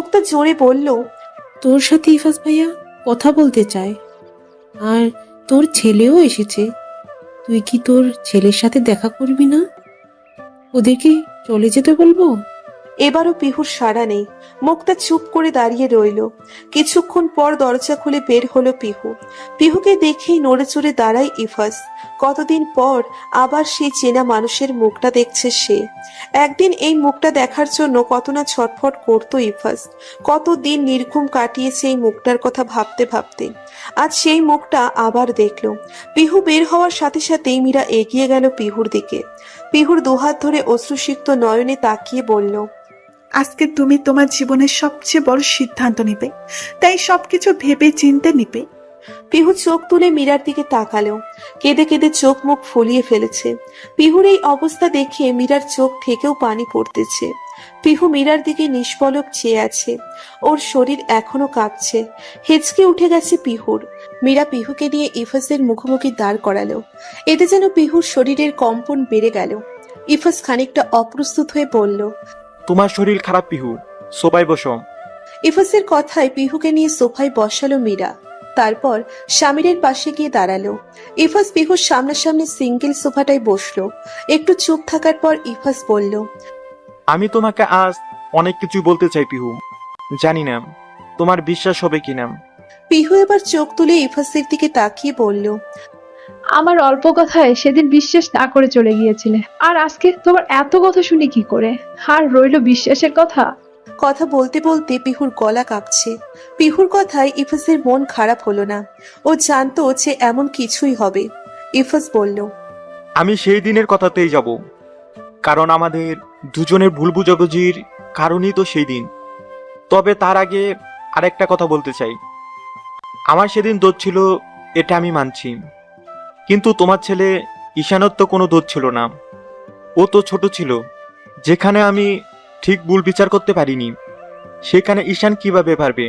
মুক্তা জোরে বলল, তোর সাথে ইফাস ভাইয়া কথা বলতে চায়। আর তোর ছেলেও এসেছে। তুই কি তোর ছেলের সাথে দেখা করবি না? ওদেরকে চলে যেতে বলব? এবারও পিহুর সাড়া নেই। মুখটা চুপ করে দাঁড়িয়ে রইল। কিছুক্ষণ পর দরজা খুলে বের হলো পিহু। পিহুকে দেখেই নড়ে চড়ে দাঁড়ায় ইফাস। কতদিন পর আবার সেই চেনা মানুষের মুখটা দেখছে সে। একদিন এই মুখটা দেখার জন্য কত না ছটফট করতো ইফাস। কতদিন নির্ঘুম কাটিয়েছে এই মুখটার কথা ভাবতে ভাবতে। আজ সেই মুখটা আবার দেখল। পিহু বের হওয়ার সাথে সাথেই মীরা এগিয়ে গেল পিহুর দিকে। পিহুর দুহাত ধরে অশ্রুসিক্ত নয়নে তাকিয়ে বলল আজকে তুমি তোমার জীবনের সবচেয়ে বড় সিদ্ধান্ত নিবে। তাই সবকিছু ভেবে চিনতে নিবে। পিহু চোখ তুলে মীরার দিকে তাকালো কেঁদে কেঁদে চোখ মুখ ফুলিয়ে ফেলেছে। পিহুর এই অবস্থা দেখে মীরার চোখ থেকেও পানি পড়তেছে। পিহু মীরার দিকে নিষ্পলক চেয়ে আছে। ওর শরীর এখনও কাঁপছে। হেঁচকে উঠে গেছে পিহুর। মীরা পিহুকে নিয়ে ইফাসের মুখোমুখি দাঁড় করালো। এতে যেন পিহুর শরীরের কম্পন বেড়ে গেল। ইফাস খানিকটা অপ্রস্তুত হয়ে বলল তোমার শরীর খারাপ পিহু। সোবাই বসো। ইফাসের কথায় পিহুকে নিয়ে সোফায় বসালো মীরা। তারপর স্বামীরের পাশে গিয়ে দাঁড়াল। ইফাস পিহুর সামনাসামনি সিঙ্গেল সোফাটায় বসল। একটু চুপ থাকার পর ইফাস বলল আমি তোমাকে আজ অনেক কিছু বলতে চাই পিহু। জানি না তোমার বিশ্বাস হবে কিনা পিহু এবার চোখ তুলে ইফাসের দিকে তাকিয়ে বলল আমার অল্প কথায় সেদিন বিশ্বাস না করে চলে গিয়েছিলে। আর আজকে তোমার এত কথা শুনি কি করে? আর রইল বিশ্বাসের কথা? কথা বলতে বলতে পিহুর গলা কাঁপছে। পিহুর কথায় ইফাসের মন খারাপ হলো না। ও জানতো যে এমন কিছুই হবে। ইফাস বলল আমি সেই দিনের কথাতেই যাব। কারণ আমাদের দুজনের ভুল বুঝাবুঝির কারণই তো সেই দিন। তবে তার আগে আরেকটা কথা বলতে চাই। আমার সেদিন দোষ ছিল এটা আমি মানছি। কিন্তু তোমার ছেলে ঈশানত তো কোনো দোষ ছিল না। ও তো ছোট ছিল, যেখানে আমি ঠিক ভুল বিচার করতে পারিনি। সেখানে ঈশান কীভাবে পারবে?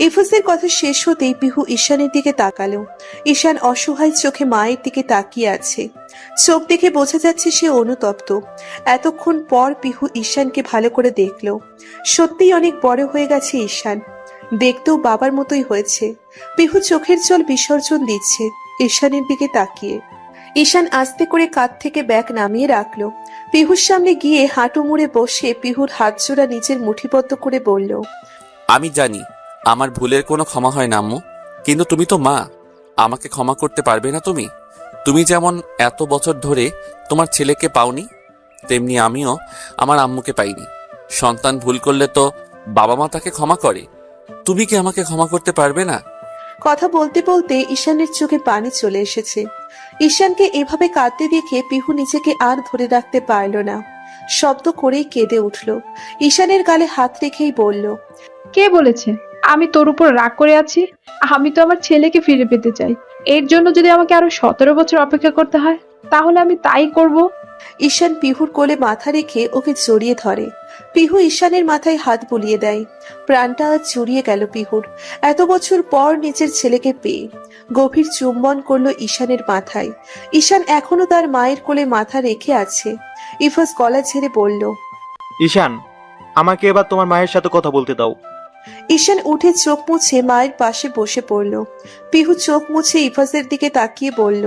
ইফাসের কথা শেষ হতেই পিহু ঈশানের দিকে তাকালো। ঈশান অসহায় চোখে মায়ের দিকে তাকিয়ে আছে। চোখ দেখে বোঝা যাচ্ছে সে অনুতপ্ত। এতক্ষণ পর পিহু ঈশানকে ভালো করে দেখল। সত্যিই অনেক বড় হয়ে গেছে ঈশান। দেখতেও বাবার মতোই হয়েছে। পিহু চোখের জল বিসর্জন দিচ্ছে। ঈশানের দিকে তাকিয়ে। ঈশান আস্তে করে কাঁধ থেকে ব্যাগ নামিয়ে রাখল। পিহুর সামনে গিয়ে হাঁটু মুড়ে বসে পিহুর হাত জোড়া নিচের মুঠিবদ্ধ করে বলল, আমি জানি, আমার ভুলের কোনো ক্ষমা হয় না, আম্মু। কিন্তু তুমি তো মা। আমাকে ক্ষমা করতে পারবে না তুমি? তুমি যেমন এত বছর ধরে তোমার ছেলেকে পাওনি, তেমনি আমিও আমার আম্মুকে পাইনি। সন্তান ভুল করলে তো বাবা মা তাকে ক্ষমা করে। তুমি কি আমাকে ক্ষমা করতে পারবে না? কথা বলতে বলতে ঈশানের চোখে পানি চলে এসেছে। ঈশানকে এভাবে কাঁদতে দেখে পিহু নিজেকে আর ধরে রাখতে পারল না। শব্দ করেই কেঁদে উঠল। ঈশানের গালে হাত রেখেই বলল, কে বলেছে? আমি তোর উপর রাগ করে আছি। আমি তো আমার ছেলেকে ফিরে পেতে চাই। এর জন্য যদি আমাকে আরও সতেরো বছর অপেক্ষা করতে হয়, তাহলে আমি তাই করব। ঈশান পিহুর কোলে মাথা রেখে ওকে জড়িয়ে ধরে। পিহু ঈশানের মাথায় হাত বুলিয়ে দেয়। প্রাণটা আজ জুড়িয়ে গেল পিহুর। এত বছর পর নিজের ছেলেকে পেয়ে গভীর চুম্বন করল ঈশানের মাথায়। ঈশান এখনও তার মায়ের কোলে মাথা রেখে আছে। ইফাস গলা ছেড়ে বলল ঈশান আমাকে এবার তোমার মায়ের সাথে কথা বলতে দাও। ঈশান উঠে চোখ মুছে মায়ের পাশে বসে পড়ল। পিহু চোখ মুছে ইফাসের দিকে তাকিয়ে বলল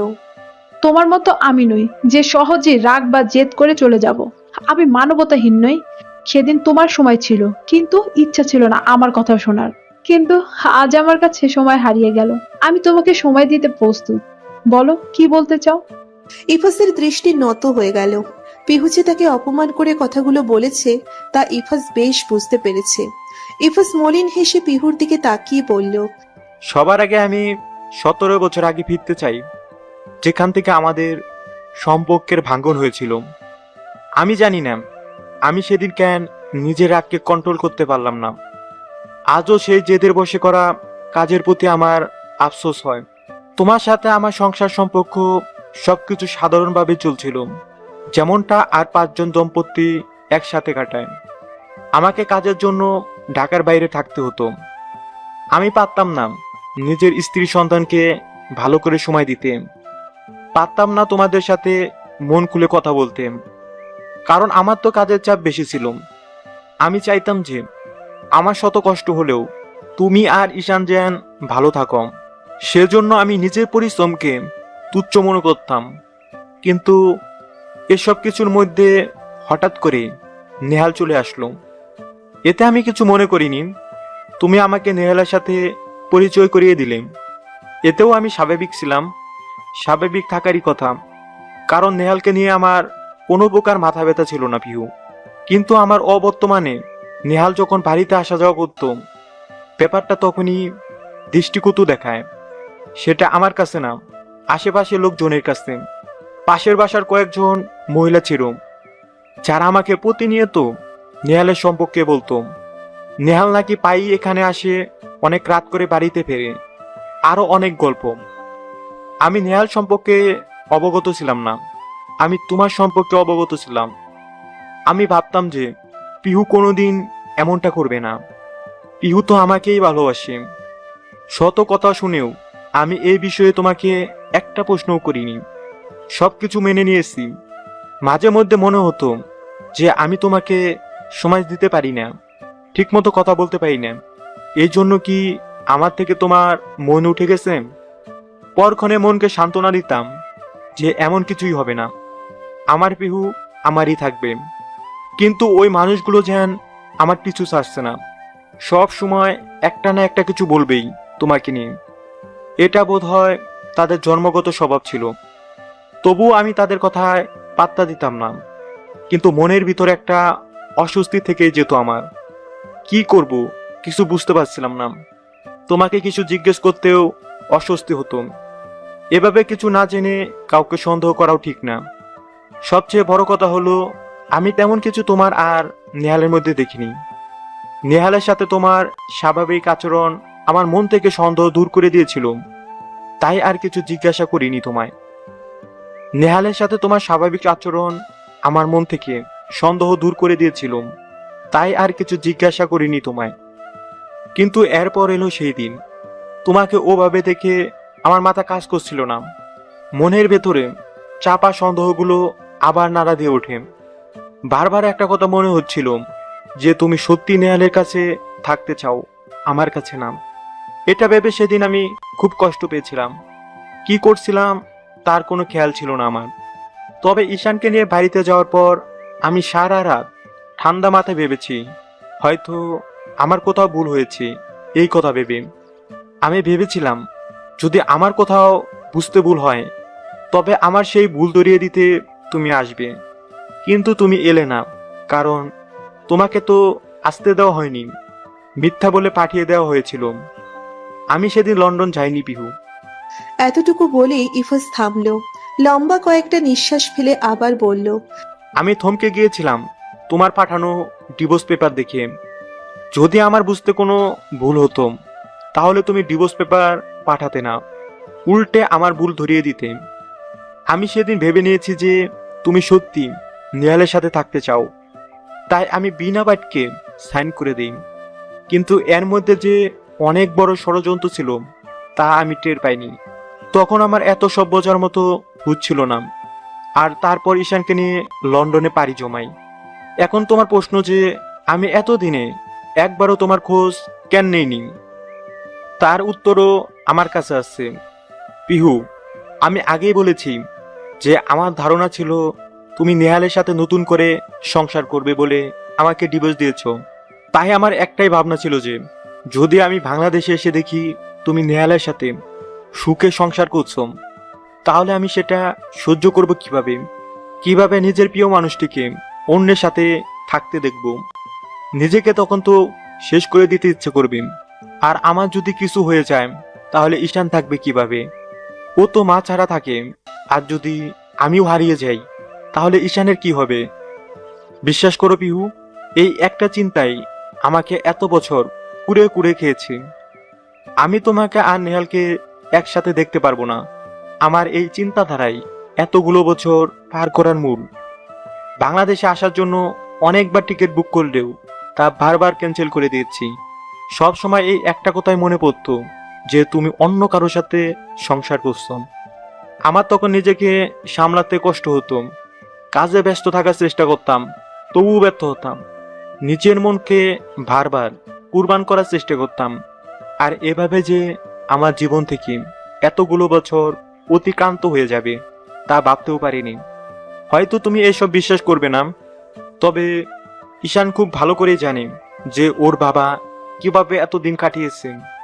তোমার মতো আমি নই যে সহজে রাগ বা জেদ করে চলে যাব। আমি মানবতাহীন নই। সেদিন তোমার সময় ছিল কিন্তু ইচ্ছা ছিল না আমার কথা শোনার। কিন্তু আজ আমার কাছে সময় হারিয়ে গেল। আমি তোমাকে সময় দিতে প্রস্তুত। বলো কি বলতে চাও? ইফাসের দৃষ্টি নত হয়ে গেল। পিহু যে তাকে অপমান করে কথাগুলো বলেছে তা ইফাস বেশ বুঝতে পেরেছে। ইফাস মলিন হেসে পিহুর দিকে তাকিয়ে বলল সবার আগে আমি সতেরো বছর আগে ফিরতে চাই। যেখান থেকে আমাদের সম্পর্কের ভাঙ্গন হয়েছিল। আমি জানি না, আমি সেদিন কেন নিজের রাগকে কন্ট্রোল করতে পারলাম না। আজও সেই জেদের বসে করা কাজের প্রতি আমার আফসোস হয়। তোমার সাথে আমার সংসার সম্পর্ক সবকিছু সাধারণভাবে চলছিল, যেমনটা আর পাঁচজন দম্পতি একসাথে কাটায়। আমাকে কাজের জন্য ঢাকার বাইরে থাকতে হতো। আমি পারতাম না নিজের স্ত্রী সন্তানকে ভালো করে সময় দিতে। পারতাম না তোমাদের সাথে মন খুলে কথা বলতে, কারণ আমার তো কাজের চাপ বেশি ছিল। আমি চাইতাম যে, আমার শত কষ্ট হলেও তুমি আর ঈশান যেন ভালো থাকো। সেজন্য আমি নিজের পরিশ্রমকে তুচ্ছ মনে করতাম। কিন্তু এসব কিছুর মধ্যে হঠাৎ করে নেহাল চলে আসলো। এতে আমি কিছু মনে করিনি। তুমি আমাকে নেহালের সাথে পরিচয় করিয়ে দিলে। এতেও আমি স্বাভাবিক ছিলাম। স্বাভাবিক থাকারই কথা। কারণ নেহালকে নিয়ে আমার কোনো প্রকার মাথা ব্যথা ছিল না পিহু কিন্তু আমার অবর্তমানে নেহাল যখন বাড়িতে আসা যাওয়া করত, ব্যাপারটা তখনই দৃষ্টিকটু দেখায়। সেটা আমার কাছে না, আশেপাশের লোকজনের কাছে। পাশের বাসার কয়েকজন মহিলা ছিল, যারা আমাকে প্রতিনিয়ত নেহালের সম্পর্কে বলতো। নেহাল নাকি পাই এখানে আসে অনেক রাত করে বাড়িতে ফেরে। আরও অনেক গল্প। আমি নেহাল সম্পর্কে অবগত ছিলাম না। আমি তোমার সম্পর্কে অবগত ছিলাম। আমি ভাবতাম যে পিহু কোনোদিন এমনটা করবে না। পিহু তো আমাকেই ভালোবাসে। শত কথা শুনেও আমি এই বিষয়ে তোমাকে একটা প্রশ্নও করিনি। সব কিছু মেনে নিয়েছি। মাঝে মধ্যে মনে হতো যে আমি তোমাকে সময় দিতে পারি না, ঠিকমতো কথা বলতে পারি না। এই জন্য কি আমার থেকে তোমার মন উঠে গেছে? পরক্ষণে মনকে সান্ত্বনা দিতাম যে এমন কিছুই হবে না। আমার পিহু আমারই থাকবে। কিন্তু ওই মানুষগুলো যেন আমার পিছু ছাড়ছে না। সব সময় একটা না একটা কিছু বলবেই তোমাকে নিয়ে। এটা বোধ হয় তাদের জন্মগত স্বভাব ছিল। তবুও আমি তাদের কথায় পাত্তা দিতাম না। কিন্তু মনের ভিতরে একটা অস্বস্তি থেকেই যেত আমার। কি করব, কিছু বুঝতে পারছিলাম না। তোমাকে কিছু জিজ্ঞেস করতেও অস্বস্তি হতো। এভাবে কিছু না জেনে কাউকে সন্দেহ করাও ঠিক না। সবচেয়ে বড় কথা হলো, আমি তেমন কিছু তোমার আর নেহালের মধ্যে দেখিনি। নেহালের সাথে তোমার স্বাভাবিক আচরণ আমার মন থেকে সন্দেহ দূর করে দিয়েছিল। তাই আর কিছু জিজ্ঞাসা করিনি তোমায়। নেহালের সাথে তোমার স্বাভাবিক আচরণ আমার মন থেকে সন্দেহ দূর করে দিয়েছিল। তাই আর কিছু জিজ্ঞাসা করিনি তোমায়। কিন্তু এরপর এলো সেই দিন। তোমাকে ওভাবে দেখে আমার মাথা কাজ করছিল না। মনের ভেতরে চাপা সন্দেহগুলো আবার নাড়া দিয়ে ওঠে। বারবার একটা কথা মনে হচ্ছিল যে তুমি সত্যি নেহালের কাছে থাকতে চাও, আমার কাছে না। এটা ভেবে সেদিন আমি খুব কষ্ট পেয়েছিলাম। কি করছিলাম তার কোনো খেয়াল ছিল না আমার। তবে ঈশানকে নিয়ে বাড়িতে যাওয়ার পর আমি সারা রাত ঠান্ডা মাথায় ভেবেছি, হয়তো আমার কোথাও ভুল হয়েছে, এই কথা ভেবে। আমি ভেবেছিলাম যদি আমার কোথাও বুঝতে ভুল হয় তবে আমার সেই ভুল ধরিয়ে দিতে তুমি আসবে। কিন্তু তুমি এলে না কারণ তোমাকে তো আসতে দেওয়া হয়নি। মিথ্যা বলে পাঠিয়ে দেওয়া হয়েছিল। আমি সেদিন লন্ডন যাইনি পিহু। এতটুকু বলেই ইফাস থামলো। লম্বা কয়েকটা নিঃশ্বাস ফেলে আবার বলল আমি থমকে গিয়েছিলাম তোমার পাঠানো ডিভোর্স পেপার দেখে। যদি আমার বুঝতে কোনো ভুল হতো তাহলে তুমি ডিভোর্স পেপার পাঠাতে না, উল্টে আমার ভুল ধরিয়ে দিতে। আমি সেদিন ভেবে নিয়েছি যে তুমি সত্যি নেহালের সাথে থাকতে চাও। তাই আমি বিনা বাটকে সাইন করে দিই। কিন্তু এর মধ্যে যে অনেক বড় ষড়যন্ত্র ছিল, তা আমি টের পাইনি। তখন আমার এত সব বোঝার মতো হচ্ছিল না। আর তারপর ঈশানকে নিয়ে লন্ডনে পাড়ি জমাই। এখন তোমার প্রশ্ন যে আমি এতদিনে একবারও তোমার খোঁজ কেন নেইনি? তার উত্তরও আমার কাছে আসছে পিহু, আমি আগেই বলেছি যে আমার ধারণা ছিল তুমি নেহালের সাথে নতুন করে সংসার করবে বলে আমাকে ডিভোর্স দিয়েছ। তাই আমার একটাই ভাবনা ছিল যে, যদি আমি বাংলাদেশে এসে দেখি তুমি নেহালের সাথে সুখে সংসার করছ, তাহলে আমি সেটা সহ্য করব কীভাবে? কীভাবে নিজের প্রিয় মানুষটিকে অন্যের সাথে থাকতে দেখব? নিজেকে তখন তো শেষ করে দিতে ইচ্ছে করবে। আর আমার যদি কিছু হয়ে যায় তাহলে ঈশান থাকবে কীভাবে? ও তো মা ছাড়া থাকে। আর যদি আমিও হারিয়ে যাই, তাহলে ঈশানের কি হবে? বিশ্বাস করো পিহু, এই একটা চিন্তাই আমাকে এত বছর কুড়ে কুড়ে খেয়েছে। আমি তোমাকে আর নেহালকে একসাথে দেখতে পারব না। আমার এই চিন্তাধারাই এতগুলো বছর পার করার মূল। বাংলাদেশে আসার জন্য অনেকবার টিকিট বুক করলেও তা বারবার ক্যান্সেল করে দিয়েছি। সব সময় এই একটা কথাই মনে পড়তো। যে তুমি অন্য কারোর সাথে সংসার করছ আমার তখন নিজেকে সামলাতে কষ্ট হতো। কাজে ব্যস্ত থাকার চেষ্টা করতাম, তবুও ব্যর্থ হতাম। নিজের মনকে বারবার কুরবান করার চেষ্টা করতাম। আর এভাবে যে আমার জীবন থেকে এতগুলো বছর অতিক্রান্ত হয়ে যাবে, তা ভাবতেও পারিনি। হয়তো তুমি এসব বিশ্বাস করবে না, তবে ঈশান খুব ভালো করে জানে যে ওর বাবা কীভাবে এত দিন কাটিয়েছে।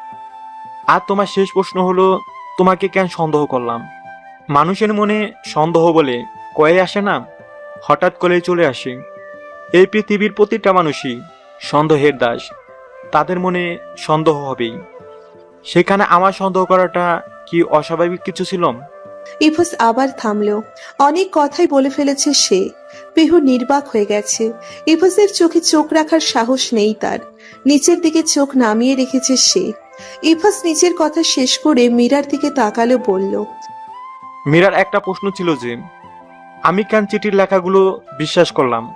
আর তোমার শেষ প্রশ্ন হলো, তোমাকে কেন সন্দেহ করলাম? মানুষের মনে সন্দেহ বলে কয়ে আসে না? হঠাৎ করে চলে আসে। এই পৃথিবীর প্রতিটা মানুষই সন্দেহের দাস। তাদের মনে সন্দেহ হবেই। সেখানে আমার সন্দেহ করাটা কি অস্বাভাবিক কিছু ছিল? ইফাস আবার থামলো। অনেক কথাই বলে ফেলেছে সে। পিহু নির্বাক হয়ে গেছে। ইফাসের চোখে চোখ রাখার সাহস নেই তার। নিচের দিকে চোখ নামিয়ে রেখেছে সে। ইফাস নিচের কথা শেষ করে মীরার দিকে তাকালো, বলল, মীরার একটা প্রশ্ন ছিল যে, আমি কেন চিঠির লেখাগুলো বিশ্বাস করলাম?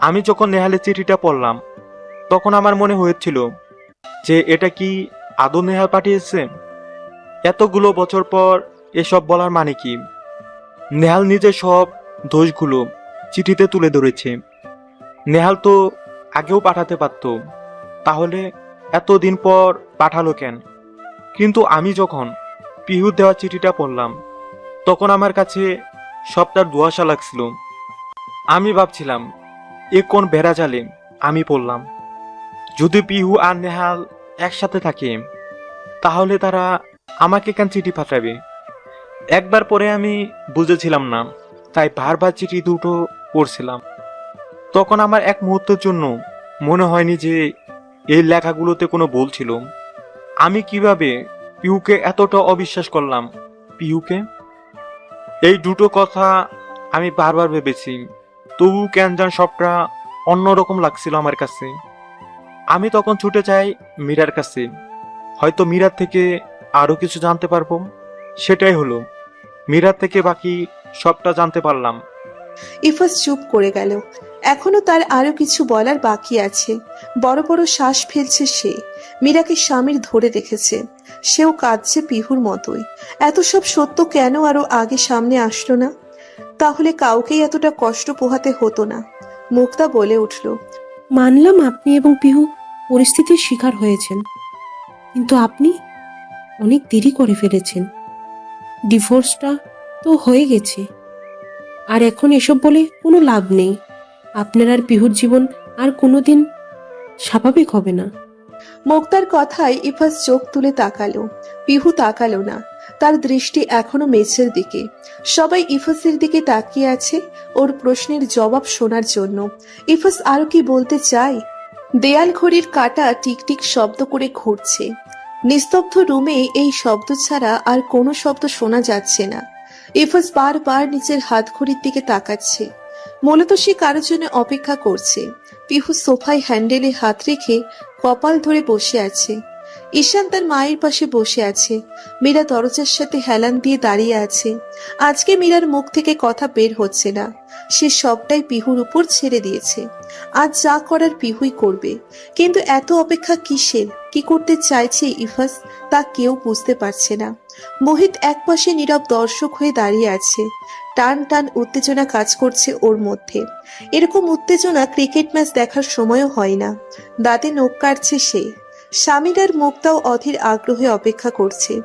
আমি যখন নেহালের চিঠিটা পড়লাম, তখন আমার মনে হয়েছিল যে, এটা কি আদৌ নেহাল পাঠিয়েছে? এতগুলো বছর পর এসব বলার মানে কি? নেহাল নিজের সব দোষগুলো চিঠিতে তুলে ধরেছে। নেহাল তো আগেও পাঠাতে পারত। তাহলে এতদিন পর পাঠালো কেন? কিন্তু আমি যখন পিহু দেওয়া চিঠিটা পড়লাম, তখন আমার কাছে সবটার দুয়াশা লাগছিল। আমি ভাবছিলাম, এ কোন বেড়া জালে আমি পড়লাম। যদি পিহু আর নেহাল একসাথে থাকে, তাহলে তারা আমাকে কেন চিঠি পাঠাবে? একবার পরে আমি বুঝেছিলাম না, তাই বারবার চিঠি দুটো পড়ছিলাম। তখন আমার এক মুহূর্তের জন্য মনে হয়নি যে এই লেখাগুলোতে কোনো ভুল ছিল? আমি কীভাবে পিহুকে এতটা অবিশ্বাস করলাম? পিউকে? এই দুটো কথা আমি বারবার ভেবেছি, তবু কেন যেন সবটা অন্যরকম লাগছিল আমার কাছে। আমি তখন ছুটে যাই মীরার কাছে। হয়তো মীরার থেকে আরও কিছু জানতে পারব? সেটাই হলো, মীরার থেকে বাকি সবটা জানতে পারলাম। ইফাস চুপ করে গেল। এখনও তার আরও কিছু বলার বাকি আছে। বড় বড় শ্বাস ফেলছে সে। মীরাকে স্বামীর ধরে রেখেছে। সেও কাঁদছে পিহুর মতোই। এত সব সত্য কেন আরও আগে সামনে আসলো না? তাহলে কাউকেই এতটা কষ্ট পোহাতে হতো না। মুক্তা বলে উঠল, মানলাম আপনি এবং পিহু পরিস্থিতির শিকার হয়েছেন। কিন্তু আপনি অনেক দেরি করে ফেলেছেন। ডিভোর্সটা তো হয়ে গেছে। আর এখন এসব বলে কোনো লাভ নেই। আপনার আর পিহুর জীবন আর কোনোদিন স্বাভাবিক হবে না। মুক্তার কথায় ইফাস চোখ তুলে তাকালো। পিহু তাকালো না। তার দৃষ্টি এখনও মেঝের দিকে। সবাই ইফাসের দিকে তাকিয়ে আছে ওর প্রশ্নের জবাব শোনার জন্য। ইফাস আরও কি বলতে চায়? দেয়াল ঘড়ির কাটা টিকটিক শব্দ করে ঘুরছে। নিস্তব্ধ রুমে এই শব্দ ছাড়া আর কোনো শব্দ শোনা যাচ্ছে না। ইফাস বারবার নিজের হাত ঘড়ির দিকে তাকাচ্ছে। মূলত সে কারোর জন্য অপেক্ষা করছে। পিহু সোফায় হ্যান্ডেলে হাত রেখে কপাল ধরে বসে আছে। ঈশান তার মায়ের পাশে বসে আছে। মীরা দরজার সাথে হেলান দিয়ে দাঁড়িয়ে আছে। আজকে মীরার মুখ থেকে কথা বের হচ্ছে না। সে সবটাই পিহুর উপর ছেড়ে দিয়েছে। আজ যা করার পিহুই করবে। কিন্তু এত অপেক্ষা কিসের? কি করতে চাইছে ইফাস তা কেউ বুঝতে পারছে না। মোহিত একপাশে নীরব দর্শক হয়ে দাঁড়িয়ে আছে। টান টান উত্তেজনা কাজ করছে ওর মধ্যে। এরকম উত্তেজনা ক্রিকেট ম্যাচ দেখার সময়ও হয় না। দাঁতে নোখ কাটছে সে। স্বামীর আর মুক্তাও অধীর আগ্রহে অপেক্ষা করছে।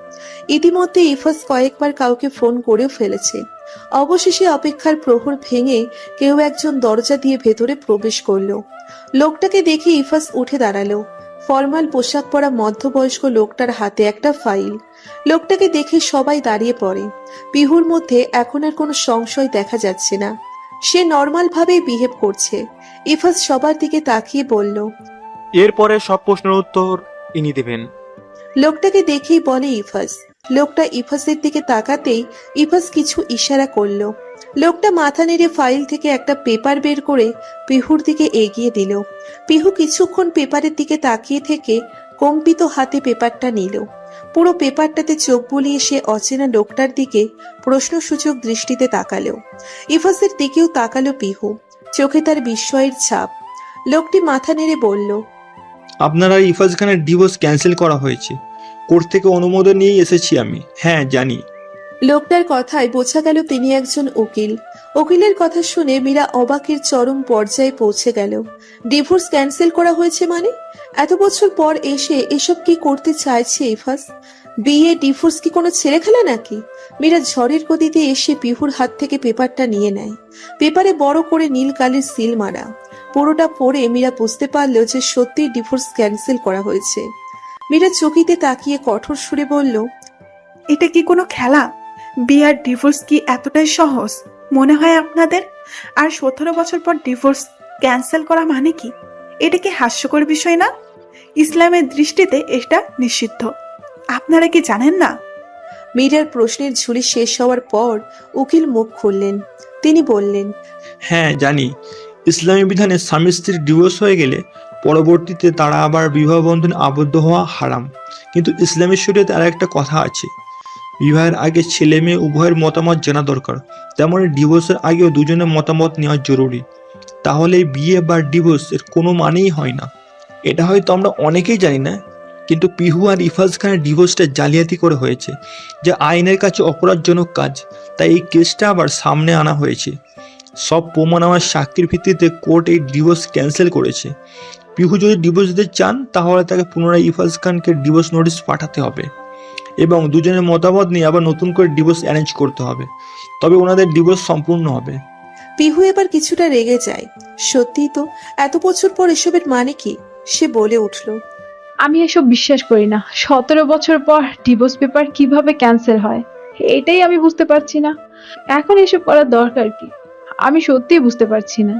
ইতিমধ্যে ইফাস কয়েকবার কাউকে ফোন করেও ফেলেছে। অবশেষে অপেক্ষার প্রহর ভেঙে কেউ একজন দরজা দিয়ে ভেতরে প্রবেশ করল। লোকটাকে দেখে ইফাস উঠে দাঁড়াল। ফর্মাল পোশাক পরা মধ্যবয়স্ক লোকটার হাতে একটা ফাইল। লোকটাকে দেখে সবাই দাঁড়িয়ে পড়ে। পিহুর মধ্যে এখন আর কোনো সংশয় দেখা যাচ্ছে না। সে নর্মাল ভাবেই বিহেভ করছে। ইফাস সবার দিকে তাকিয়ে বলল এরপরে সব প্রশ্নের উত্তর ইনি দেবেন। লোকটাকে দেখেই বলে ইফাস লোকটা ইফাসের দিকে তাকাতেই ইফাস কিছু ইশারা করল। লোকটা মাথা নেড়ে ফাইল থেকে একটা পেপার বের করে পিহুর দিকে এগিয়ে দিল। পিহু কিছুক্ষণ পেপারের দিকে তাকিয়ে থেকে কম্পিত হাতে পেপারটা নিল। পুরো পেপারটাতে চোখ বুলিয়ে সে অচেনা লোকটার দিকে প্রশ্নসূচক দৃষ্টিতে তাকালো। ইফাসের দিকেও তাকালো পিহু। চোখে তার বিস্ময়ের ছাপ। লোকটি মাথা নেড়ে বলল, আপনার আর ইফাজ খানের ডিভোর্স ক্যান্সেল করা হয়েছে। কোর্ট থেকে অনুমোদন নিয়েই এসেছি আমি। হ্যাঁ জানি। লোকটার কথায় বোঝা গেল তিনি একজন উকিল। উকিলের কথা শুনে মীরা অবাকের চরম পর্যায়ে পৌঁছে গেল। ডিভোর্স ক্যান্সেল করা হয়েছে মানে? এত বছর পর এসে এসব কি করতে চাইছে ইফাস বিয়ে, ডিভোর্স কি কোনো ছেলে খেলা নাকি? মীরা ঝড়ের গতিতে এসে পিহুর হাত থেকে পেপারটা নিয়ে নেয়। পেপারে বড় করে নীল কালির সিল মারা। পুরোটা পড়ে মীরা বুঝতে পারল যে সত্যি ডিভোর্স ক্যান্সেল করা হয়েছে। মীরা চকিতে তাকিয়ে কঠোর সুরে বলল, এটা কি কোনো খেলা? বিয়ার ডিভোর্স কি এতটাই সহজ? মনে হয় আপনাদের? আর সতেরো বছর পর ডিভোর্স ক্যান্সেল করা মানে কি? এটা কি হাস্যকর বিষয় না? ইসলামের দৃষ্টিতে এটা নিষিদ্ধ। আপনারা কি জানেন না? মীরার প্রশ্নের ঝুলি শেষ হওয়ার পর উকিল মুখ খুললেন। তিনি বললেন হ্যাঁ জানি। ইসলামী বিধানে স্বামী স্ত্রীর ডিভোর্স হয়ে গেলে পরবর্তীতে তারা আবার বিবাহ বন্ধনে আবদ্ধ হওয়া হারাম। কিন্তু ইসলামী শরীয়তে আর একটা কথা আছে। বিবাহের আগে ছেলে মেয়ে উভয়ের মতামত জানা দরকার। তেমন ডিভোর্সের আগেও দুজনের মতামত নেওয়া জরুরি। তাহলে বিয়ে বা ডিভোর্স এর কোনো মানেই হয় না। এটা হয়তো আমরা অনেকেই জানি না, কিন্তু পিহু আর ইফাজ খানের ডিভোর্সটা জালিয়াতি করে হয়েছে, যা আইনের কাছে অপরাধজনক কাজ। তাই এই কেসটা আবার সামনে আনা হয়েছে। সব প্রমাণ আমার সাক্ষীর ভিত্তিতে কোর্ট এই ডিভোর্স ক্যান্সেল করেছে। পিহু যদি ডিভোর্স দিতে চান তাহলে তাকে পুনরায় ইফাজ খানকে ডিভোর্স নোটিশ পাঠাতে হবে এবং দুজনের মতামত নিয়ে আবার নতুন করে ডিভোর্স অ্যারেঞ্জ করতে হবে। তবে ওনাদের ডিভোর্স সম্পূর্ণ হবে। পিহু এবার কিছুটা রেগে যায়। সত্যিই তো এত বছর পর এসবের মানে কি? সে বলে উঠল আমি এসব বিশ্বাস করি না। সতেরো বছর পর ডিভোর্স পেপার কীভাবে ক্যান্সেল হয়? এটাই আমি বুঝতে পারছি না। এখন এসব করার দরকার কি? আমি সত্যিই বুঝতে পারছি না।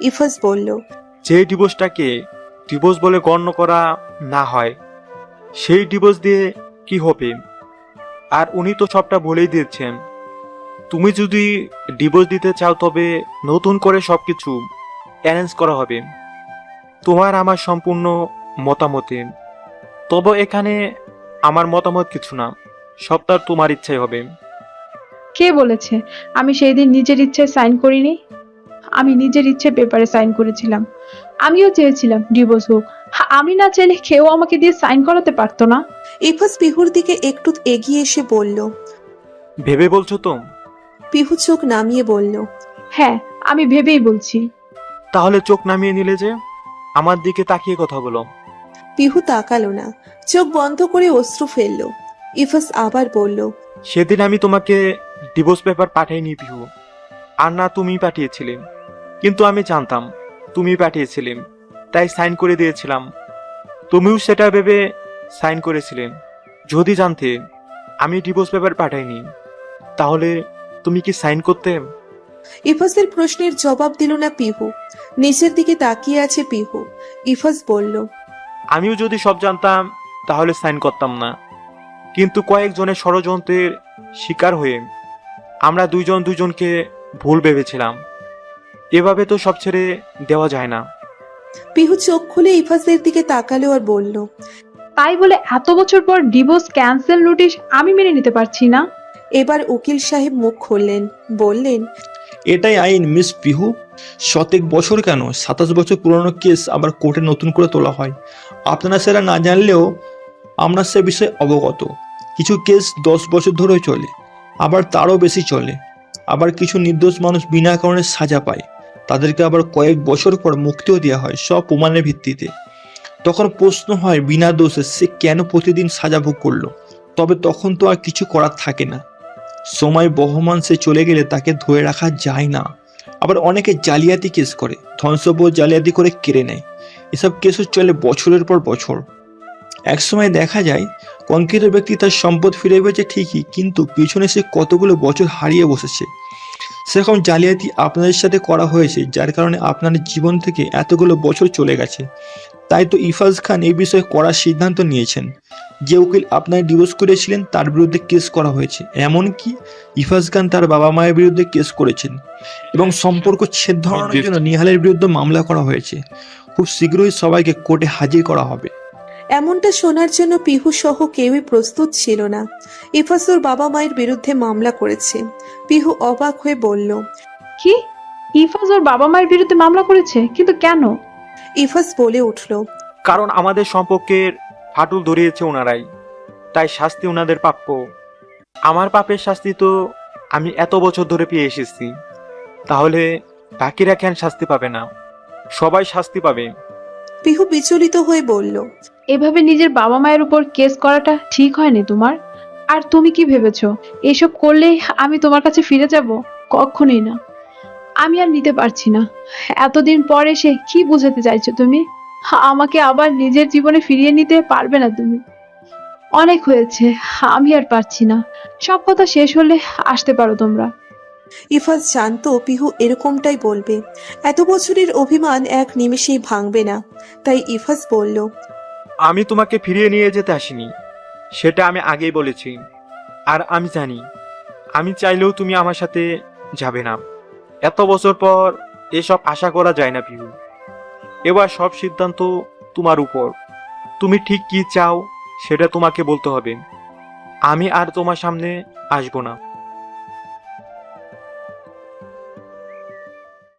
ইফাজ বলল যে ডিভোর্সটাকে ডিভোর্স বলে গণ্য করা না হয়। সেই ডিভোর্স দিয়ে কি হবে? আর উনি তো সবটা বলেই দিয়েছেন। তুমি যদি ডিভোর্স দিতে চাও তবে নতুন করে সব কিছু অ্যারেঞ্জ করা হবে। তোমার আমার সম্পূর্ণ মতামতে। তবে এখানে আমার মতামত কিছু না। সবটা তোমার ইচ্ছাই হবে। কে বলেছে? আমি সেই দিন নিজের ইচ্ছায় সাইন করিনি। আমি নিজের ইচ্ছে পেপারে সাইন করেছিলাম। আমিও চেয়েছিলাম ডিভোর্স হোক। আমি না চাইলে কেউ আমাকে দিয়ে সাইন করাতে পারতো না। ইফাস পিহুর দিকে একটু এগিয়ে এসে বলল ভেবে বলছো তো? পিহু চোখ নামিয়ে বলল হ্যাঁ আমি ভেবেই বলছি। তাহলে চোখ নামিয়ে নিলে যে? আমার দিকে তাকিয়ে কথা বলো। পিহু তাকালো না। চোখ বন্ধ করে অশ্রু ফেলল। ইফাস আবার বলল সেদিন আমি তোমাকে ডিভোর্স পেপার পাঠাইনি পিহু। আর না তুমি পাঠিয়েছিলে। কিন্তু আমি জানতাম তুমি পাঠিয়েছিলে তাই সাইন করে দিয়েছিলাম। তুমিও সেটা ভেবে সাইন করেছিলে। যদি জানতে আমি ডিভোর্স পেপার পাঠাইনি তাহলে তুমি কি সাইন করতে? ইফাসের প্রশ্নের জবাব দিল না পিহু। নিচের দিকে তাকিয়ে আছে পিহু। ইফাস বলল আমিও যদি সব জানতাম তাহলে সাইন করতাম না। কিন্তু কয়েকজনের ষড়যন্ত্রের শিকার হয়ে আমরা দুইজন দুজনকে ভুল ভেবেছিলাম। এভাবে তো সব ছেড়ে দেওয়া যায় না। পিহু চোখ খুলে ইফাসের দিকে তাকালো আর বলল তাই বলে এত বছর পর ডিভোর্স ক্যান্সেল নোটিশ আমি মেনে নিতে পারছি না। এবার উকিল সাহেব মুখ খুললেন বললেন এটাই আইন মিস পিহু। শতেক বছর কেন? সাতাশ বছর পুরনো কেস আবার কোর্টে নতুন করে তোলা হয়। আপনারা সেটা না জানলেও আমরা সে বিষয়ে অবগত। কিছু কেস দশ বছর ধরেও চলে আবার তারও বেশি চলে। আবার কিছু নির্দোষ মানুষ বিনা কারণে সাজা পায়। তাদেরকে আবার কয়েক বছর পর মুক্তিও দেওয়া হয় সব প্রমাণের ভিত্তিতে। তখন প্রশ্ন হয়, বিনা দোষে সে কেন প্রতিদিন সাজা ভোগ করল? তবে তখন তো আর কিছু করার থাকে না। সময় বহমান সে চলে গেলে তাকে ধরে রাখা যায় না। আবার অনেকে জালিয়াতি কেস করে, ধ্বংসবোধ জালিয়াতি করে কেড়ে নেয়। এসব কেসও চলে বছরের পর বছর। একসময় দেখা যায়, কঙ্কিত ব্যক্তি তার সম্পদ ফিরে পেয়েছে ঠিকই, কিন্তু পিছনে সে কতগুলো বছর হারিয়ে বসেছে। সেরকম জালিয়াতি আপনাদের সাথে করা হয়েছে যার কারণে আপনার জীবন থেকে এতগুলো বছর চলে গেছে। তাই তো ইফাজ খান এই বিষয়ে করার সিদ্ধান্ত নিয়েছেন। যে উকিল আপনার ডিভোর্স করেছিলেন তার বিরুদ্ধে কেস করা হয়েছে। এমনকি ইফাজ খান তার বাবা মায়ের বিরুদ্ধে কেস করেছেন। এবং সম্পর্ক ছেদ ধরানোর জন্য নিহালের বিরুদ্ধে মামলা করা হয়েছে। খুব শীঘ্রই সবাইকে কোর্টে হাজির করা হবে। এমনটা শোনার জন্য পিহু সহ কেউই প্রস্তুত ছিল না। ইফাস ওর বাবা মায়ের বিরুদ্ধে মামলা করেছে। পিহু অবাক হয়ে বলল কি? ইফাজ ওর বাবা মায়ের বিরুদ্ধে মামলা করেছে? কিন্তু কেন? ইফাস বলে উঠল কারণ আমাদের সম্পর্কের ফাটল ধরিয়েছে ওনারাই তাই শাস্তি ওনাদের প্রাপ্য। আমার পাপের শাস্তি তো আমি এত বছর ধরে পেয়ে এসেছি। তাহলে বাকিরা কেন শাস্তি পাবে না। সবাই শাস্তি পাবে। পিহু বিচলিত হয়ে বলল, এভাবে নিজের বাবা মায়ের উপর কেস করাটা ঠিক হয়নি তোমার? আর তুমি কি ভেবেছো? এসব করলেই আমি তোমার কাছে ফিরে যাব? কখনোই না। আমি আর নিতে পারছি না। এতদিন পর এসে কি বুঝাতে চাইছো তুমি? আমাকে আবার নিজের জীবনে ফিরিয়ে নিতে পারবে না তুমি। অনেক হয়েছে, আমি আর পারছি না। সব কথা শেষ হলে আসতে পারো তোমরা। ইফাজ জানতো পিহু এরকমটাই বলবে। এত বছরের অভিমান এক নিমেষেই ভাঙবে না। তাই ইফাজ বলল, আমি তোমাকে ফিরিয়ে নিয়ে যেতে আসিনি। সেটা আমি আগেই বলেছি। আর আমি জানি, আমি চাইলেও তুমি আমার সাথে যাবে না। এত বছর পর এসব আশা করা যায় না পিহু। এবার সব সিদ্ধান্ত তোমার উপর। তুমি ঠিক কি চাও সেটা তোমাকে বলতে হবে। আমি আর তোমার সামনে আসব না।